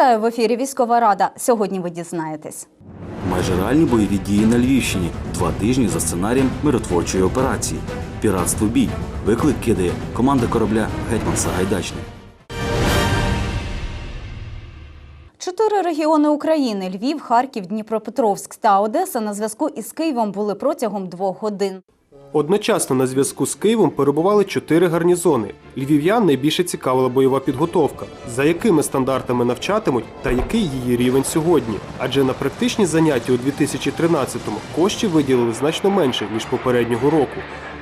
Вітаю в ефірі Військова Рада. Сьогодні ви дізнаєтесь. Майже реальні бойові дії на Львівщині. Два тижні за сценарієм миротворчої операції. Піратство бій. Виклик кидає команда корабля Гетьман Сагайдачний. Чотири регіони України Львів, Харків, Дніпропетровськ та Одеса на зв'язку із Києвом були протягом двох годин. Одночасно на зв'язку з Києвом перебували чотири гарнізони. Львів'ян найбільше цікавила бойова підготовка, за якими стандартами навчатимуть та який її рівень сьогодні. Адже на практичні заняття у 2013-му коштів виділили значно менше ніж попереднього року.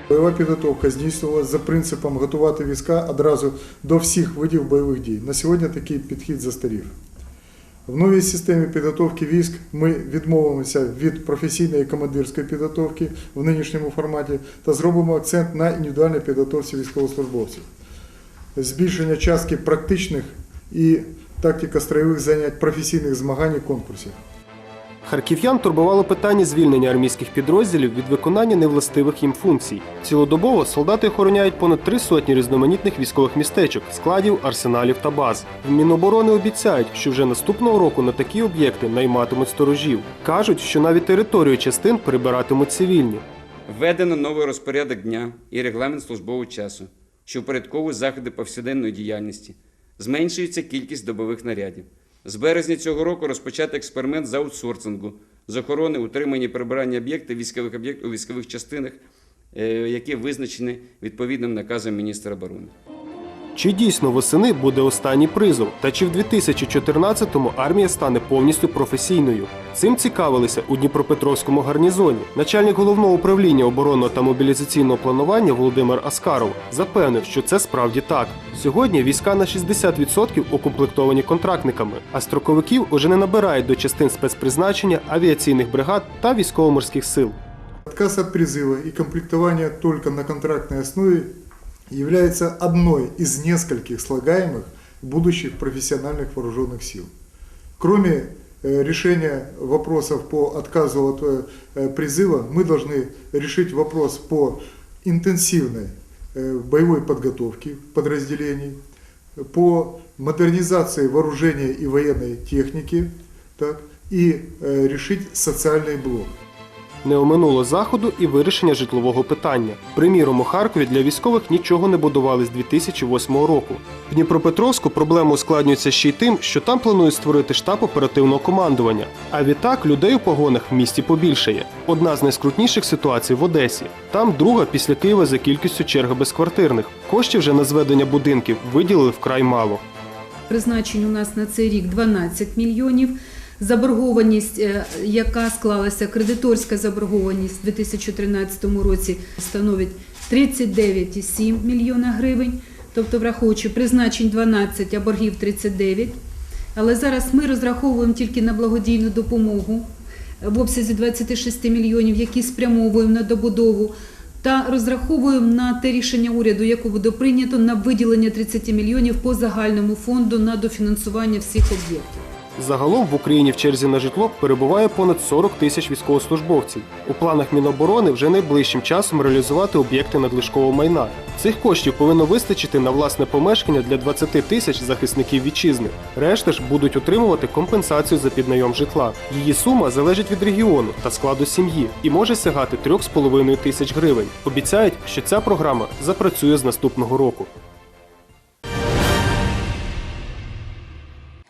Бойова підготовка здійснювалася за принципом готувати війська одразу до всіх видів бойових дій. На сьогодні такий підхід застарів. В новій системі підготовки військ ми відмовимося від професійної командирської підготовки в нинішньому форматі та зробимо акцент на індивідуальній підготовці військовослужбовців. Збільшення частки практичних і тактико-строєвих занять професійних змагань і конкурсів. Харків'ян турбувало питання звільнення армійських підрозділів від виконання невластивих їм функцій. Цілодобово солдати охороняють понад три сотні різноманітних військових містечок, складів, арсеналів та баз. В Міноборони обіцяють, що вже наступного року на такі об'єкти найматимуть сторожів. кажуть, що навіть територію частин прибиратимуть цивільні. Введено новий розпорядок дня і регламент службового часу, що впорядковує заходи повсякденної діяльності. Зменшується кількість добових нарядів. З березня цього року розпочати експеримент з аутсорсингу з охорони, утримання прибирання об'єктів військових об'єктів у військових частинах, е, які визначені відповідним наказом міністра оборони. Чи дійсно восени буде останній призов, та чи в 2014-му армія стане повністю професійною? Цим цікавилися у Дніпропетровському гарнізоні. Начальник головного управління оборонного та мобілізаційного планування Володимир Аскаров запевнив, що це справді так. Сьогодні війська на 60% укомплектовані контрактниками, а строковиків уже не набирають до частин спецпризначення, авіаційних бригад та військово-морських сил. Отказ от призыва и комплектование только на контрактной основе является одной из нескольких слагаемых будущих профессиональных вооруженных сил. Кроме э, решения вопросов по отказу от э, э, призыва, мы должны решить вопрос по интенсивной боевой подготовке подразделений, по модернизации вооружения и военной техники так, и решить социальный блок. Не оминуло заходу і вирішення житлового питання. Приміром, у Харкові для військових нічого не будували з 2008 року. В Дніпропетровську проблема ускладнюється ще й тим, що там планують створити штаб оперативного командування. А відтак людей у погонах в місті побільшає. Одна з найскрутніших ситуацій в Одесі. Там друга після Києва за кількістю черги безквартирних. Коштів вже на зведення будинків виділили вкрай мало. Призначень у нас на цей рік 12 мільйонів. Заборгованість, е, яка склалася, кредиторська заборгованість у 2013 році становить 39,7 мільйона гривень. Тобто, враховуючи призначень 12, а боргів 39. Але зараз ми розраховуємо тільки на благодійну допомогу в обсязі 26 мільйонів, які спрямовуємо на добудову. Та розраховуємо на те рішення уряду, яке буде прийнято на виділення 30 мільйонів по загальному фонду на дофінансування всіх об'єктів. Загалом в Україні в черзі на житло перебуває понад 40 тисяч військовослужбовців. У планах Міноборони вже найближчим часом реалізувати об'єкти надлишкового майна. Цих коштів повинно вистачити на власне помешкання для 20 тисяч захисників вітчизни. Решта ж будуть отримувати компенсацію за піднайом житла. Її сума залежить від регіону та складу сім'ї і може сягати 3,5 тисяч гривень. Обіцяють, що ця програма запрацює з наступного року.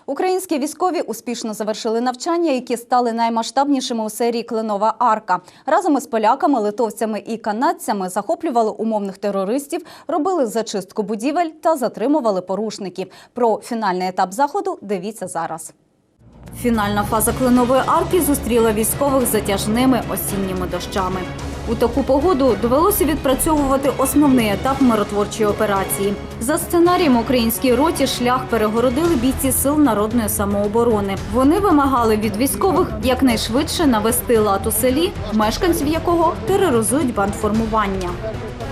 Українські військові успішно завершили навчання, які стали наймасштабнішими у серії Кленова Арка. Разом із поляками, литовцями і канадцями захоплювали умовних терористів, робили зачистку будівель та затримували порушників. Про фінальний етап заходу дивіться зараз. Фінальна фаза кленової арки зустріла військових затяжними осінніми дощами. У таку погоду довелося відпрацьовувати основний етап миротворчої операції. За сценарієм українській роті шлях перегородили бійці сил народної самооборони. Вони вимагали від військових якнайшвидше навести лад у селі, мешканців якого тероризують бандформування.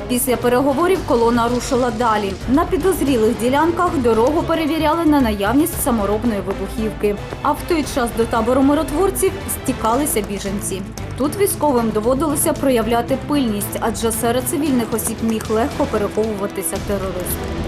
Після переговорів колона рушила далі. На підозрілих ділянках дорогу перевіряли на наявність саморобної вибухівки. А в той час до табору миротворців стікалися біженці. Тут військовим доводилося проявляти пильність, адже серед цивільних осіб міг легко переховуватися терорист.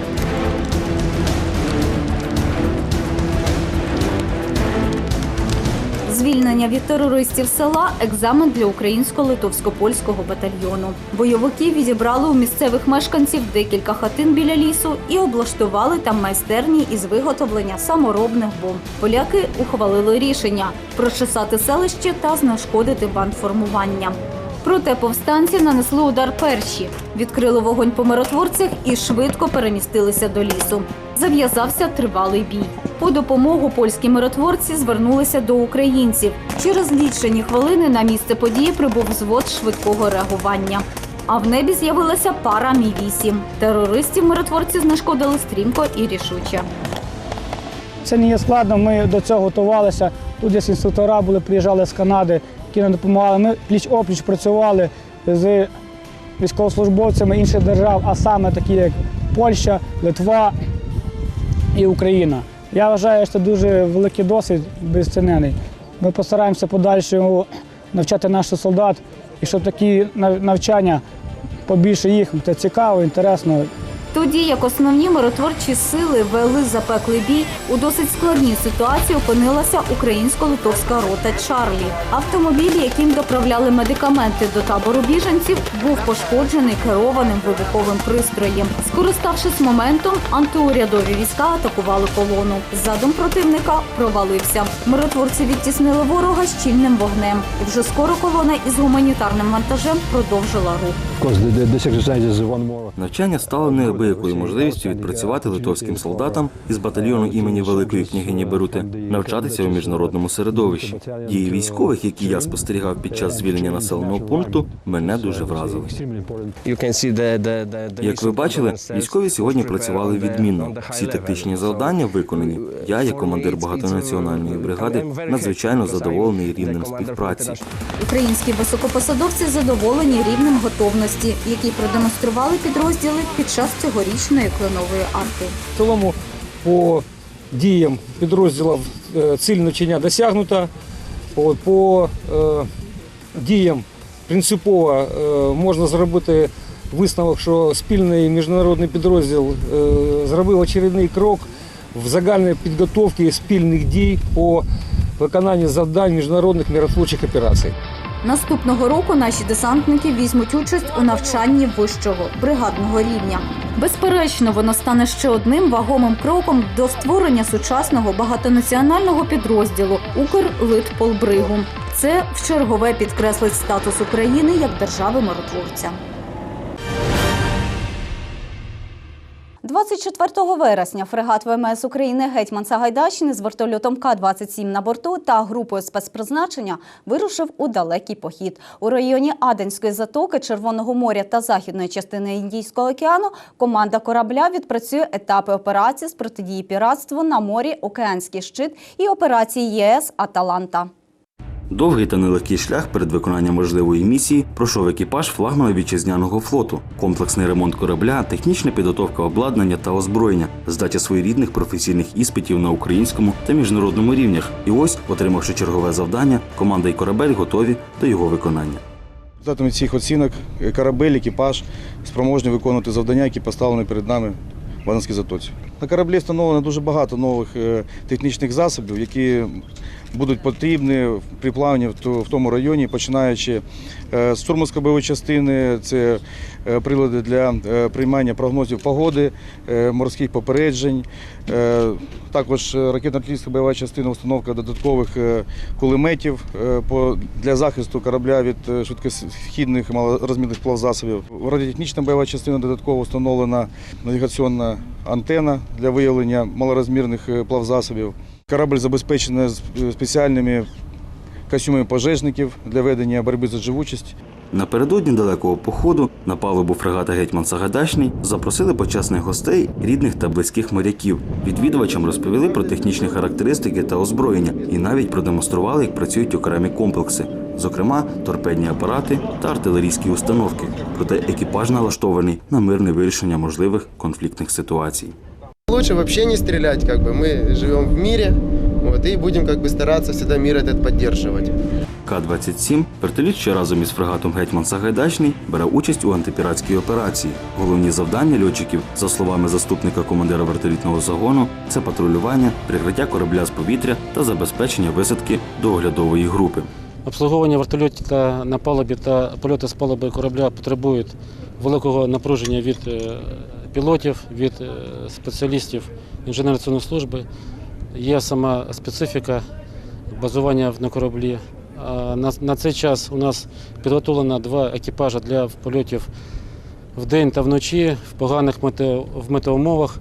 Звільнення від терористів села екзамен для українсько-литовсько-польського батальйону. Бойовики відібрали у місцевих мешканців декілька хатин біля лісу і облаштували там майстерні із виготовлення саморобних бомб. Поляки ухвалили рішення прочесати селище та знешкодити бандформування. Проте повстанці нанесли удар перші, відкрили вогонь по миротворцях і швидко перемістилися до лісу. Зав'язався тривалий бій. По допомогу польські миротворці звернулися до українців. Через лічені хвилини на місце події прибув взвод швидкого реагування. А в небі з'явилася пара Мі 8 Терористів миротворці знешкодили стрімко і рішуче. Це не є складно. Ми до цього готувалися. Тут десь інструктора були, приїжджали з Канади, які нам допомагали. Ми пліч опліч працювали з військовослужбовцями інших держав, а саме такі як Польща, Литва і Україна. Я вважаю, що це дуже великий досвід безцінений. Ми постараємося подальшому навчати наших солдат, і щоб такі навчання побільше їх, це цікаво, інтересно. Тоді як основні миротворчі сили вели запеклий бій, у досить складній ситуації опинилася українсько-литовська рота Чарлі. Автомобіль, яким доправляли медикаменти до табору біженців, був пошкоджений керованим вибуховим пристроєм. Скориставшись моментом, антиурядові війська атакували колону. Задум противника провалився. Миротворці відтіснили ворога щільним вогнем. І вже скоро колона із гуманітарним вантажем продовжила рух. Навчання стало неабиякою можливістю відпрацювати литовським солдатам із батальйону імені Великої княгині Берути, навчатися у міжнародному середовищі. Дії військових, які я спостерігав під час звільнення населеного пункту, мене дуже вразили. Як ви бачили, військові сьогодні працювали відмінно. Всі тактичні завдання виконані. Я, як командир багатонаціональної бригади, надзвичайно задоволений рівнем співпраці. Українські високопосадовці задоволені рівнем готовності, який продемонстрували підрозділи під час цьогорічної кленової арки. В цілому по діям підрозділів е, ціль навчання досягнута. По е, діям принципово е, можна зробити висновок, що спільний міжнародний підрозділ зробив очередний крок в загальній підготовці спільних дій по виконанню завдань міжнародних миротворчих операцій. Наступного року наші десантники візьмуть участь у навчанні вищого бригадного рівня. Безперечно, воно стане ще одним вагомим кроком до створення сучасного багатонаціонального підрозділу Укрлитполбригу. Це в чергове підкреслить статус України як держави миротворця. 24 вересня фрегат ВМС України Гетьман Сагайдачний з вертольотом К-27 на борту та групою спецпризначення вирушив у далекий похід. У районі Аденської затоки, Червоного моря та західної частини Індійського океану команда корабля відпрацює етапи операції з протидії піратству на морі, океанський щит і операції ЄС Аталанта. Довгий та нелегкий шлях перед виконанням важливої місії пройшов екіпаж флагмана вітчизняного флоту, комплексний ремонт корабля, технічна підготовка обладнання та озброєння, здача своєрідних професійних іспитів на українському та міжнародному рівнях. І ось, отримавши чергове завдання, команда і корабель готові до його виконання. Результатами цих оцінок е, корабель, екіпаж спроможні виконувати завдання, які поставлені перед нами в Аденській затоці. На кораблі встановлено дуже багато нових е, технічних засобів, які будуть потрібні при плаванні в тому районі, починаючи е, з штурмовсько-бойової частини, це е, прилади для е, приймання прогнозів погоди, морських попереджень, також е, ракетно-артилерійська бойова частина, установка додаткових кулеметів для захисту корабля від швидкохідних малорозмірних плавзасобів. Радіотехнічна бойова частина додатково встановлена навігаційна антена для виявлення малорозмірних плавзасобів. Корабль забезпечений е, спеціальними костюмами пожежників для ведення боротьби за живучість. Напередодні далекого походу на палубу фрегата Гетьман Сагайдачний запросили почесних гостей, рідних та близьких моряків. Відвідувачам розповіли про технічні характеристики та озброєння і навіть продемонстрували, як працюють окремі комплекси, зокрема торпедні апарати та артилерійські установки. Проте екіпаж налаштований на мирне вирішення можливих конфліктних ситуацій. Лучше вообще не стрелять, как бы мы живем в мире, вот, и будем как бы стараться всегда мир этот поддерживать. К-27 вертоліт, що разом із фрегатом Гетьман Сагайдачний бере участь у антипіратській операції. Головні завдання льотчиків, за словами заступника командира вертолітного загону, це патрулювання, прикриття корабля з повітря та забезпечення висадки до оглядової групи. Обслуговування вертольотів та на палубі та польоти з палуби корабля потребують великого напруження від е, пілотів, від е, спеціалістів інженерної служби. Є сама специфіка базування на кораблі. На, цей час у нас підготовлено два екіпажі для польотів вдень та вночі в поганих метео, в метеоумовах.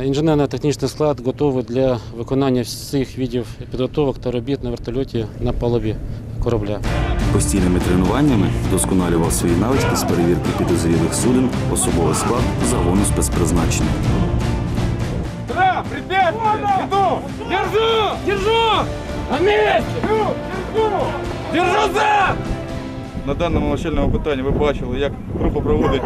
Е, Інженерно-технічний склад готовий для виконання всіх видів підготовок та робіт на вертольоті на палубі корабля. Постійними тренуваннями вдосконалював свої навички з перевірки підозрілих суден, особовий склад загону спецпризначення. На даному навчальному питанні ви бачили, як група проводить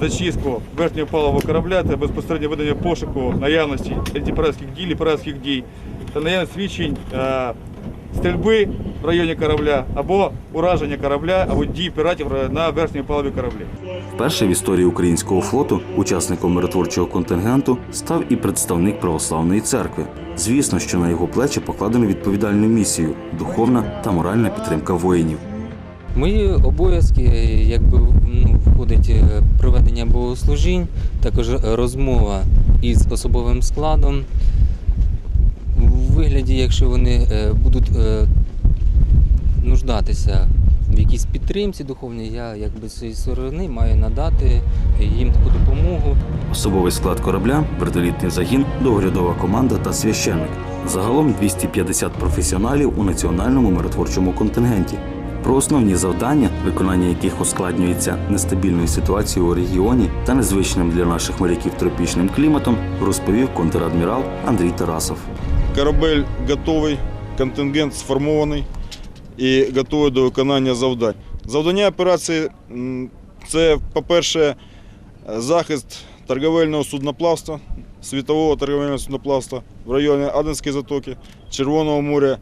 зачистку верхнього палубу корабля. Та безпосередньо видання пошуку наявності антипіратських дій, піратських дій та наявність свідчень е, стрільби в районі корабля або ураження корабля або дій піратів на верхній палубі корабля. Вперше в історії українського флоту учасником миротворчого контингенту став і представник православної церкви. Звісно, що на його плечі покладено відповідальну місію духовна та моральна підтримка воїнів. Мої обов'язки, якби ну, входить е, проведення богослужінь, також розмова із особовим складом. Вигляді, якщо вони е, будуть е, нуждатися в якійсь підтримці духовній, я якби з цієї сторони маю надати їм таку допомогу. Особовий склад корабля, вертолітний загін, доглядова команда та священник. Загалом 250 професіоналів у національному миротворчому контингенті. Про основні завдання, виконання яких ускладнюється нестабільною ситуацією у регіоні та незвичним для наших моряків тропічним кліматом, розповів контрадмірал Андрій Тарасов. Корабель готовий, контингент сформований і готовий до виконання завдань. Завдання операції це, по-перше, захист торговельного судноплавства, світового торговельного судноплавства в районі Аденської затоки, Червоного моря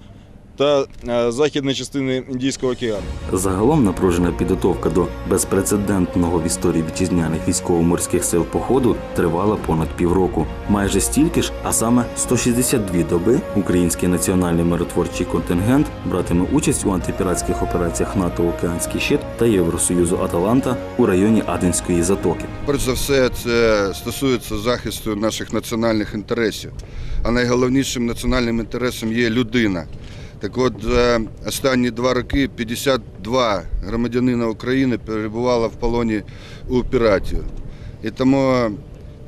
та е, західної частини Індійського океану. Загалом напружена підготовка до безпрецедентного в історії вітчизняних військово-морських сил походу тривала понад півроку. Майже стільки ж, а саме 162 доби, український національний миротворчий контингент братиме участь у антипіратських операціях НАТО Океанський щит та Євросоюзу Аталанта у районі Аденської затоки. Перш за все, це стосується захисту наших національних інтересів. А найголовнішим національним інтересом є людина. Так от, за останні два роки 52 громадянина України перебувало в полоні у піратів. І тому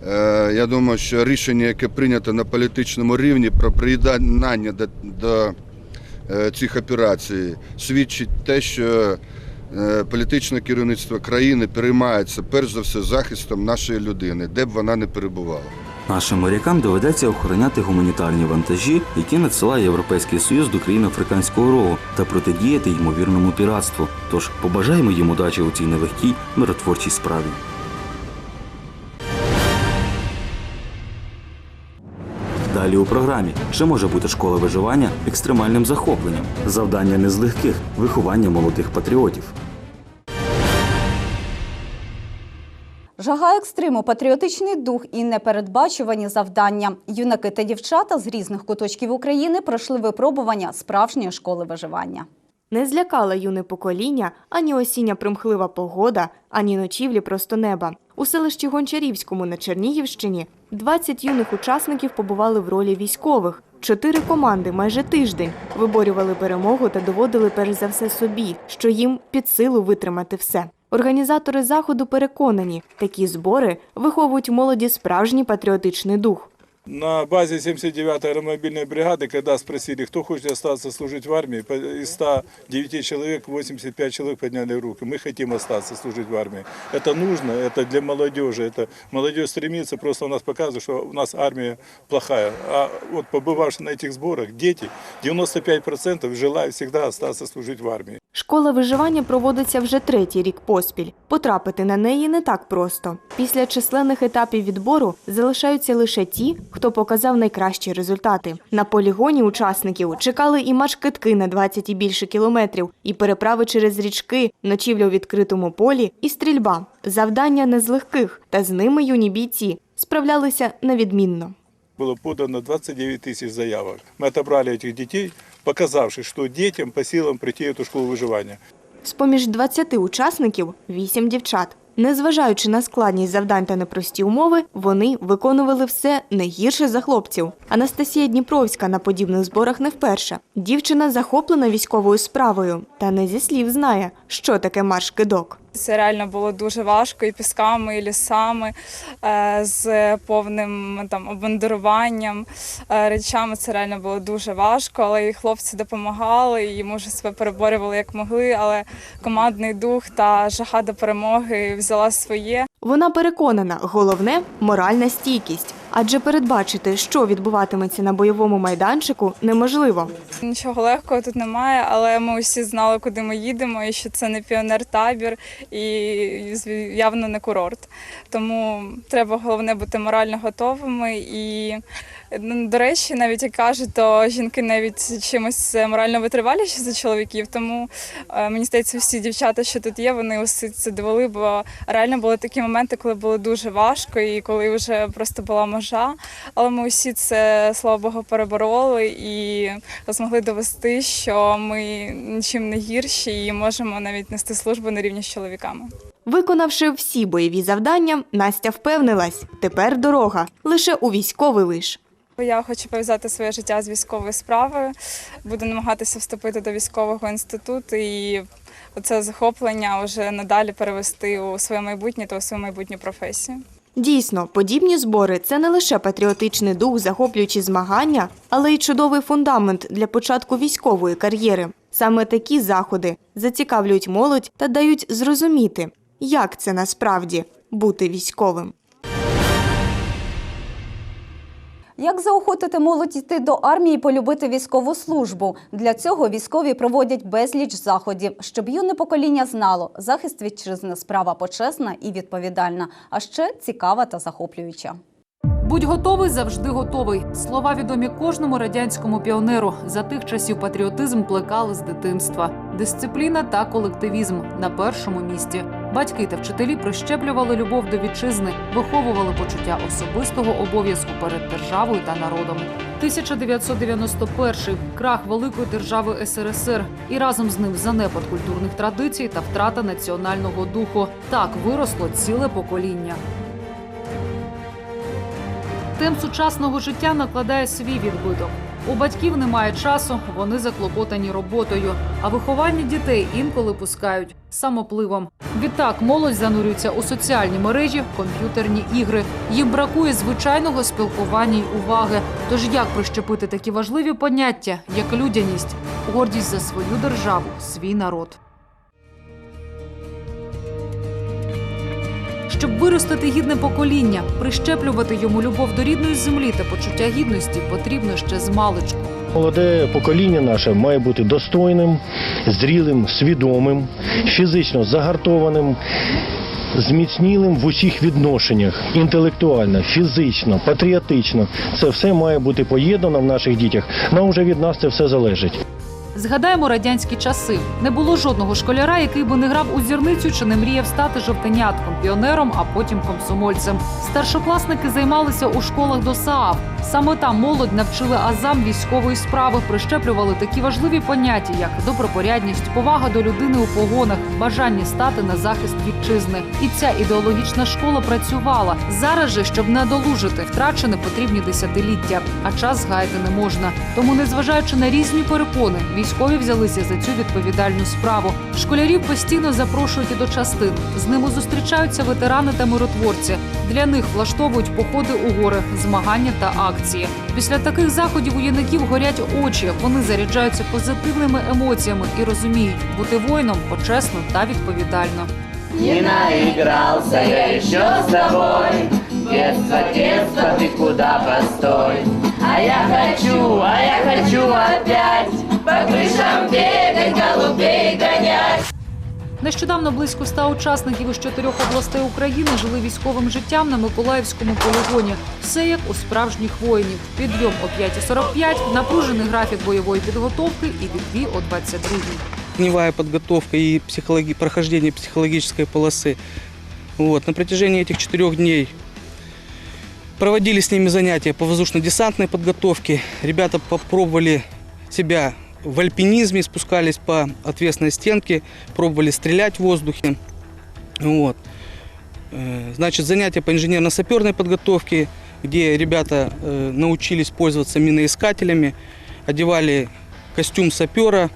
е, я думаю, що рішення, яке прийнято на політичному рівні про приєднання до, до е, цих операцій, свідчить те, що е, політичне керівництво країни переймається перш за все захистом нашої людини, де б вона не перебувала. Нашим морякам доведеться охороняти гуманітарні вантажі, які надсилає Європейський Союз до країн Африканського рогу та протидіяти ймовірному піратству. Тож побажаємо їм удачі у цій нелегкій миротворчій справі. Далі у програмі чи може бути школа виживання екстремальним захопленням? Завдання не з легких виховання молодих патріотів. Жага екстриму, патріотичний дух і непередбачувані завдання. Юнаки та дівчата з різних куточків України пройшли випробування справжньої школи виживання. Не злякала юне покоління ані осіння примхлива погода, ані ночівлі просто неба. У селищі Гончарівському на Чернігівщині 20 юних учасників побували в ролі військових. Чотири команди майже тиждень виборювали перемогу та доводили перш за все собі, що їм під силу витримати все. Організатори заходу переконані, такі збори виховують молоді справжній патріотичний дух. На базе 79-й аэромобильной бригады, когда спросили, кто хочет остаться служить в армии, по- из 109 человек 85 человек подняли руки. Мы хотим остаться служить в армии. Это нужно, это для молодежи. Это молодежь стремится, просто у нас показывает, что у нас армия плохая. А вот побывавши на этих сборах, дети, 95% желают всегда остаться служить в армии. Школа виживання проводиться вже третій рік поспіль. Потрапити на неї не так просто. Після численних етапів відбору залишаються лише ті, хто показав найкращі результати. На полігоні учасників чекали і марш-китки на 20 і більше кілометрів, і переправи через річки, ночівля у відкритому полі, і стрільба. Завдання не з легких, та з ними юні бійці справлялися невідмінно. Было подано 29 тысяч заявок. Мы отобрали этих детей, показавши, что детям по силам прийти в эту школу выживания. З-поміж 20 учасників – 8 дівчат. Незважаючи на складність завдань та непрості умови, вони виконували все не гірше за хлопців. Анастасія Дніпровська на подібних зборах не вперше. Дівчина захоплена військовою справою та не зі слів знає, що таке марш-кидок. Це реально було дуже важко і пісками, і лісами, е, з повним там обмундируванням, е, речами. Це реально було дуже важко, але і хлопці допомагали, і ми вже себе переборювали як могли. Але командний дух та жага до перемоги взяла своє. Вона переконана, головне моральна стійкість. Адже передбачити, що відбуватиметься на бойовому майданчику, неможливо. Нічого легкого тут немає, але ми усі знали, куди ми їдемо, і що це не піонер-табір і явно не курорт. Тому треба головне бути морально готовими. І до речі, навіть як кажуть, то жінки навіть чимось морально витриваліші за чоловіків. Тому е, мені здається, всі дівчата, що тут є, вони усе це довели, бо реально були такі моменти, коли було дуже важко, і коли вже просто була межа. Але ми усі це, слава Богу, перебороли і змогли довести, що ми нічим не гірші і можемо навіть нести службу на рівні з чоловіками. Виконавши всі бойові завдання, Настя впевнилась – тепер дорога лише у військовий лиш. Я хочу пов'язати своє життя з військовою справою. Буду намагатися вступити до військового інституту і це захоплення вже надалі перевести у своє майбутнє та у свою майбутню професію. Дійсно, подібні збори це не лише патріотичний дух, захоплюючі змагання, але й чудовий фундамент для початку військової кар'єри. Саме такі заходи зацікавлюють молодь та дають зрозуміти, як це насправді бути військовим. Як заохотити молодь йти до армії і полюбити військову службу? Для цього військові проводять безліч заходів, щоб юне покоління знало, захист вітчизни справа почесна і відповідальна, а ще цікава та захоплююча. Будь готовий, завжди готовий. Слова відомі кожному радянському піонеру. За тих часів патріотизм плекали з дитинства. Дисципліна та колективізм на першому місці. Батьки та вчителі прищеплювали любов до вітчизни, виховували почуття особистого обов'язку перед державою та народом. 1991 – крах великої держави СРСР і разом з ним занепад культурних традицій та втрата національного духу. Так виросло ціле покоління. Темп сучасного життя накладає свій відбиток. У батьків немає часу, вони заклопотані роботою, а виховання дітей інколи пускають самопливом. Відтак молодь занурюється у соціальні мережі, комп'ютерні ігри. Їм бракує звичайного спілкування й уваги. Тож як прищепити такі важливі поняття, як людяність, гордість за свою державу, свій народ. Щоб виростити гідне покоління, прищеплювати йому любов до рідної землі та почуття гідності потрібно ще з маличку. Молоде покоління наше має бути достойним, зрілим, свідомим, фізично загартованим, зміцнілим в усіх відношеннях, інтелектуально, фізично, патріотично. Це все має бути поєднано в наших дітях. Нам вже від нас це все залежить. Згадаємо радянські часи. Не було жодного школяра, який би не грав у зірницю чи не мріяв стати жовтенятком, піонером, а потім комсомольцем. Старшокласники займалися у школах до СААФ. Саме там молодь навчили азам військової справи, прищеплювали такі важливі поняття, як добропорядність, повага до людини у погонах, бажання стати на захист вітчизни. І ця ідеологічна школа працювала. Зараз же, щоб надолужити, втрачені потрібні десятиліття, а час згаяти не можна. Тому, незважаючи на різні перепони, військові взялися за цю відповідальну справу. Школярів постійно запрошують до частин. З ними зустрічаються ветерани та миротворці. Для них влаштовують походи у гори, змагання та акції. Після таких заходів у юнаків горять очі. Вони заряджаються позитивними емоціями і розуміють, бути воїном почесно та відповідально. Не наигрался я еще с тобой Детство, детство, ты куда постой А я хочу, а я хочу опять По крышам бегать, голубей гонять Нещодавно близько ста учасників із чотирьох областей України жили військовим життям на Миколаївському полігоні. Все як у справжніх воїнів. Підйом о 5.45, напружений графік бойової підготовки і відбій о 22.00. огневая подготовка и психологи- прохождение психологической полосы. Вот. На протяжении этих четырех дней проводили с ними занятия по воздушно-десантной подготовке. Ребята попробовали себя в альпинизме, спускались по отвесной стенке, пробовали стрелять в воздухе. Вот. Э, Значит, занятия по инженерно-саперной подготовке, где ребята э, научились пользоваться миноискателями, одевали костюм сапера,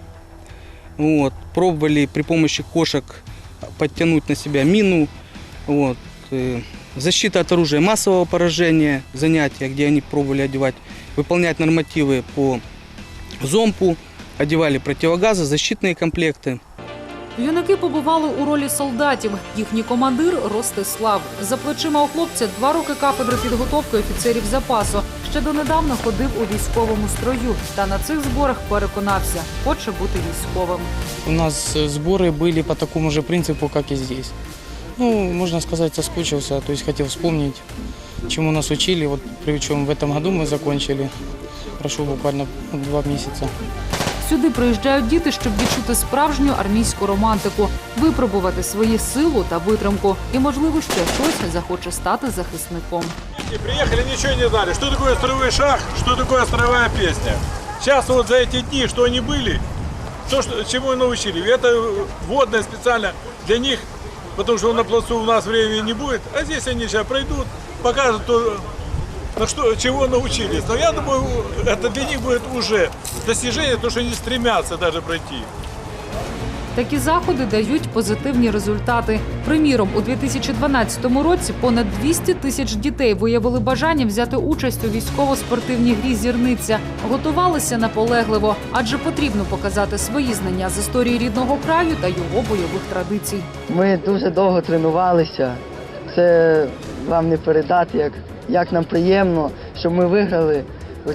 вот, пробовали при помощи кошек подтянуть на себя мину. Вот, э, защита от оружия массового поражения, занятия, где они пробовали одевать, выполнять нормативы по зомпу, одевали противогазы, защитные комплекты. Юнаки побували у ролі солдатів. Їхній командир Ростислав. За плечима у хлопця два роки кафедри підготовки офіцерів запасу. Ще донедавна ходив у військовому строю. Та на цих зборах переконався, хоче бути військовим. У нас э, сборы были по такому же принципу, как и здесь. Ну, можно сказать, соскучился, то есть хотел вспомнить, чему нас учили. Вот причем в этом году мы закончили. Прошло буквально ну, два месяца. Сюди приїжджають діти, щоб відчути справжню армійську романтику, випробувати свої силу та витримку. І, можливо, ще хтось захоче стати захисником. И приехали, ничего не знали. Что такое строевой шаг, что такое строевая песня. Сейчас вот за эти дни, что они были, то, что, чему и научили. И Это вводное специально для них, потому что на плацу у нас времени не будет. А здесь они сейчас пройдут, покажут, на что, чего научились. Но я думаю, это для них будет уже достижение, то, что они стремятся даже пройти. Такі заходи дають позитивні результати. Приміром, у 2012 році понад 200 тисяч дітей виявили бажання взяти участь у військово-спортивній грі зірниця. Готувалися наполегливо, адже потрібно показати свої знання з історії рідного краю та його бойових традицій. Ми дуже довго тренувалися. Це вам не передати, як, як нам приємно, що ми виграли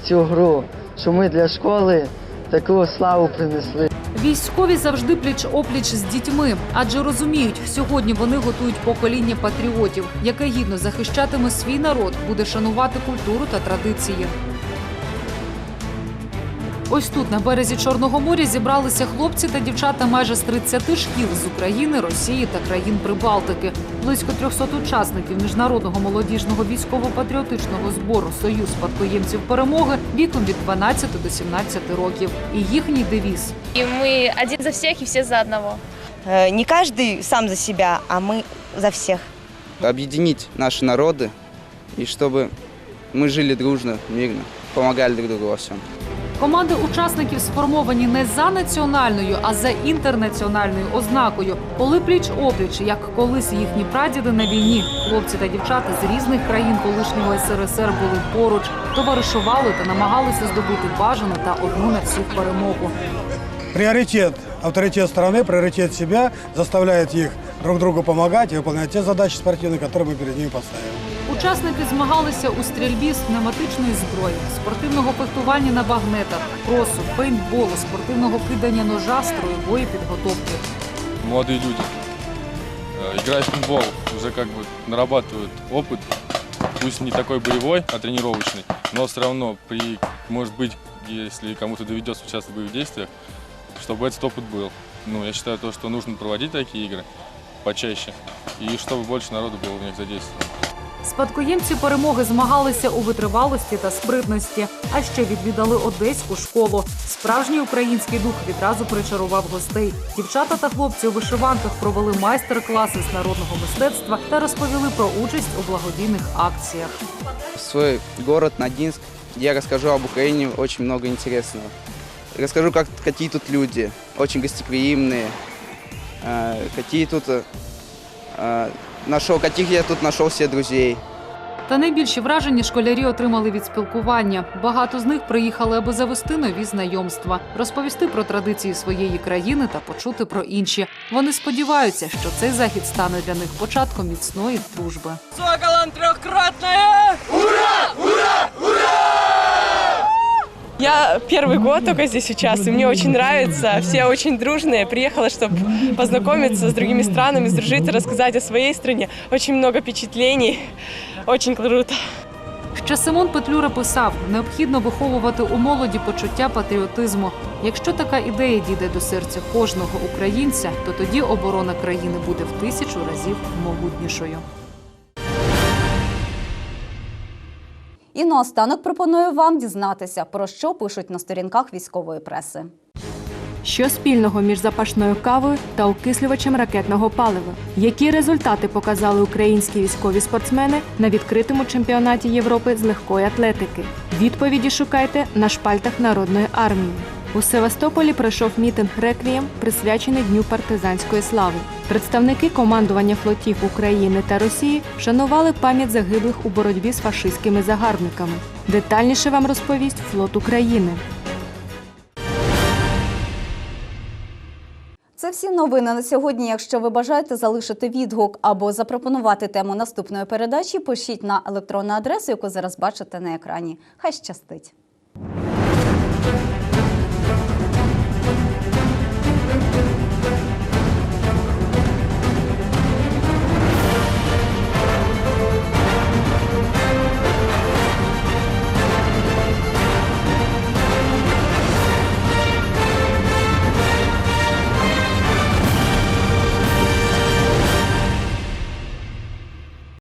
цю гру, що ми для школи таку славу принесли. Військові завжди пліч опліч з дітьми, адже розуміють, сьогодні вони готують покоління патріотів, яке гідно захищатиме свій народ, буде шанувати культуру та традиції. Ось тут, на березі Чорного моря, зібралися хлопці та дівчата майже з 30 шкіл з України, Росії та країн Прибалтики. Близько 300 учасників міжнародного молодіжного військово-патріотичного збору Союз спадкоємців перемоги віком від 12 до 17 років. І їхній девіз И мы один за всех и все за одного. Э, Не каждый сам за себя, а мы за всех. Объединить наши народы и чтобы мы жили дружно, мирно, помогали друг другу во всем. Команди учасників сформовані не за національною, а за інтернаціональною ознакою. Коли пліч опліч, як колись їхні прадіди на війні, хлопці та дівчата з різних країн колишнього СРСР були поруч, товаришували та намагалися здобути бажану та одну на всіх перемогу. Приоритет, авторитет страны, приоритет себя заставляет их друг другу помогать и выполнять те задачи спортивные, которые мы перед ними поставили. Учасники змагалися у стрільбі з пневматичної зброї, спортивного фехтування на багнетах, кросу, пейнтболу, спортивного кидання ножа, строєвої підготовки. молодые люди, э, играя в футбол, уже как бы нарабатывают опыт, пусть не такой боевой, а тренировочный, но все равно при, может быть, если кому-то доведется участвовать в боевых действиях, чтобы этот опыт был. Ну, я считаю то, что нужно проводить такие игры почаще, и чтобы больше народу было в них задействовано. Спадкоємці перемоги змагалися у витривалості та спритності, а ще відвідали одеську школу. Справжній український дух відразу причарував гостей. Дівчата та хлопці у вишиванках провели майстер-класи з народного мистецтва та розповіли про участь у благодійних акціях. В свой город Надинск я расскажу об Украине очень много интересного. Расскажу, как, какие тут люди, очень гостеприимные, э, какие тут э, э, нашел, каких я тут нашел себе друзей. Та найбільші враження школярі отримали від спілкування. Багато з них приїхали, аби завести нові знайомства, розповісти про традиції своєї країни та почути про інші. Вони сподіваються, що цей захід стане для них початком міцної дружби. Соколом трьохкратна! Ура! Ура! Ура! Я первый год только здесь участвую, мне очень нравится, все очень дружные. Приехала, чтобы познакомиться с другими странами, сдружиться, рассказать о своей стране. Очень много впечатлений, очень круто. Ще Симон Петлюра писав: необхідно виховувати у молоді почуття патріотизму. Якщо така ідея дійде до серця кожного українця, то тоді оборона країни буде в тисячу разів могутнішою. І наостанок пропоную вам дізнатися, про що пишуть на сторінках військової преси. Що спільного між запашною кавою та окислювачем ракетного палива? Які результати показали українські військові спортсмени на відкритому чемпіонаті Європи з легкої атлетики? Відповіді шукайте на шпальтах народної армії. У Севастополі пройшов мітинг реквієм, присвячений Дню партизанської слави. Представники командування флотів України та Росії вшанували пам'ять загиблих у боротьбі з фашистськими загарбниками. Детальніше вам розповість флот України. Це всі новини на сьогодні. Якщо ви бажаєте залишити відгук або запропонувати тему наступної передачі, пишіть на електронну адресу, яку зараз бачите на екрані. Хай щастить!